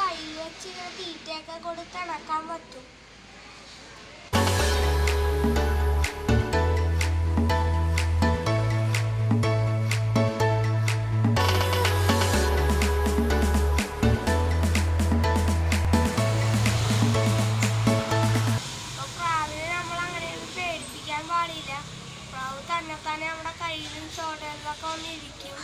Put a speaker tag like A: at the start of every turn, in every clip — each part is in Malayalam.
A: കയ്യിൽ വെച്ച് ഇങ്ങനെ തീറ്റയൊക്കെ കൊടുത്ത് ഇളക്കാൻ പറ്റും പാടില്ല. പ്രാവ് തന്നെ തന്നെ നമ്മുടെ കയ്യിലും ചോടയിലൊക്കെ വന്നിരിക്കും.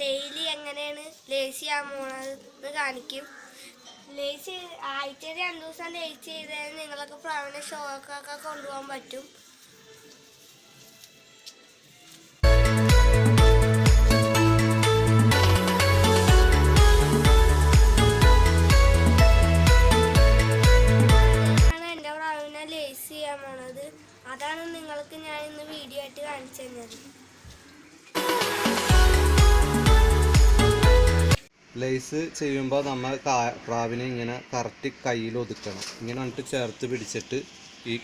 A: ഡെയിലി എങ്ങനെയാണ് ലേസി പോണത് കാണിക്കും? ലേസി ആഴ്ചയിൽ രണ്ടു ദിവസം ലേസ് ചെയ്താൽ നിങ്ങളൊക്കെ പ്രാവിനെ ഷോക്കൊക്കെ കൊണ്ടുപോകാൻ പറ്റും. എന്റെ പ്രാവിനെ ലേസ് ചെയ്യാൻ അതാണ് നിങ്ങൾക്ക് ഞാൻ ഇന്ന് വീഡിയോ ആയിട്ട് കാണിച്ചു തന്നത്.
B: ലേസ് ചെയ്യുമ്പോൾ നമ്മൾ പ്രാവിനെ ഇങ്ങനെ കറക്റ്റ് കയ്യിൽ ഒതുക്കണം. ഇങ്ങനെ വന്നിട്ട് ചേർത്ത് പിടിച്ചിട്ട് ഈ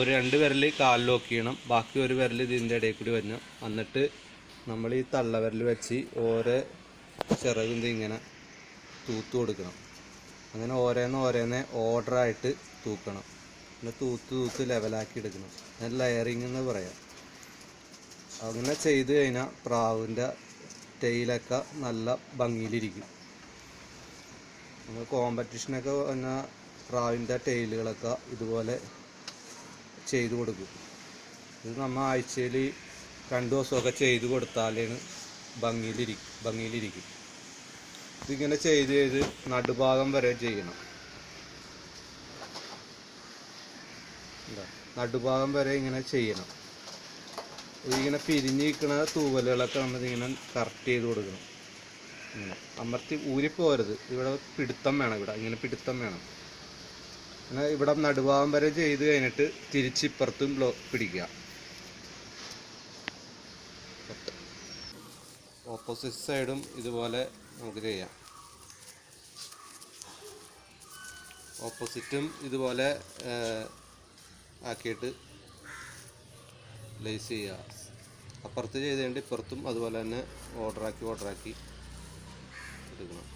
B: ഒരു രണ്ട് വിരൽ കാലിൽ ചെയ്യണം. ബാക്കി ഒരു വിരൽ ഇതിന്റെ ഇടയിൽ കൂടി വരണം. എന്നിട്ട് നമ്മൾ ഈ തള്ള വിരൽ വെച്ച് ഓരോ ചിറകും ഇങ്ങനെ തൂത്ത് കൊടുക്കണം. അങ്ങനെ ഓരോന്ന് ഓരോന്ന് ഓർഡറായിട്ട് തൂക്കണം. പിന്നെ തൂത്ത് തൂത്ത് ലെവലാക്കി എടുക്കണം. ഞാൻ ലെയറിങ് എന്ന് പറയാം. അങ്ങനെ ചെയ്ത് കഴിഞ്ഞാൽ പ്രാവിന്റെ ടെയിലൊക്കെ നല്ല ഭംഗിയിലിരിക്കും. കോമ്പറ്റീഷനൊക്കെ വന്ന പ്രാവിന്റെ ടെയിലുകളൊക്കെ ഇതുപോലെ ചെയ്തു കൊടുക്കും. ഇത് നമ്മൾ ആഴ്ചയിൽ രണ്ട് ദിവസമൊക്കെ ചെയ്ത് കൊടുത്താലാണ് ഭംഗിയിലിരിക്കും ഭംഗിയിലിരിക്കും. ഇതിങ്ങനെ ചെയ്ത് ചെയ്ത് നടുഭാഗം വരെ ചെയ്യണം. നടുഭാഗം വരെ ഇങ്ങനെ ചെയ്യണം. ഇങ്ങനെ നിൽക്കുന്ന തൂവലുകളൊക്കെ നമ്മൾ ഇങ്ങനെ കറക്റ്റ് ചെയ്ത് കൊടുക്കണം. ഇങ്ങനെ അമർത്തി ഊരിപ്പോരുത് ഇവിടെ പിടുത്തം വേണം ഇവിടെ. ഇങ്ങനെ പിടുത്തം വേണം. അങ്ങനെ ഇവിടെ നടുഭാഗം വരെ ചെയ്ത് കഴിഞ്ഞിട്ട് തിരിച്ചിപ്പുറത്തും ബ്ലോ പിടിക്കുക. ഓപ്പോസിറ്റ് സൈഡും ഇതുപോലെ നമുക്ക് ചെയ്യാം. ഓപ്പോസിറ്റും ഇതുപോലെ ആക്കിയിട്ട് ലേസ് ചെയ്യുക. അപ്പുറത്ത് ചെയ്തുകൊണ്ട് ഇപ്പുറത്തും അതുപോലെ തന്നെ ഓർഡറാക്കി ഓർഡറാക്കി എടുക്കണം.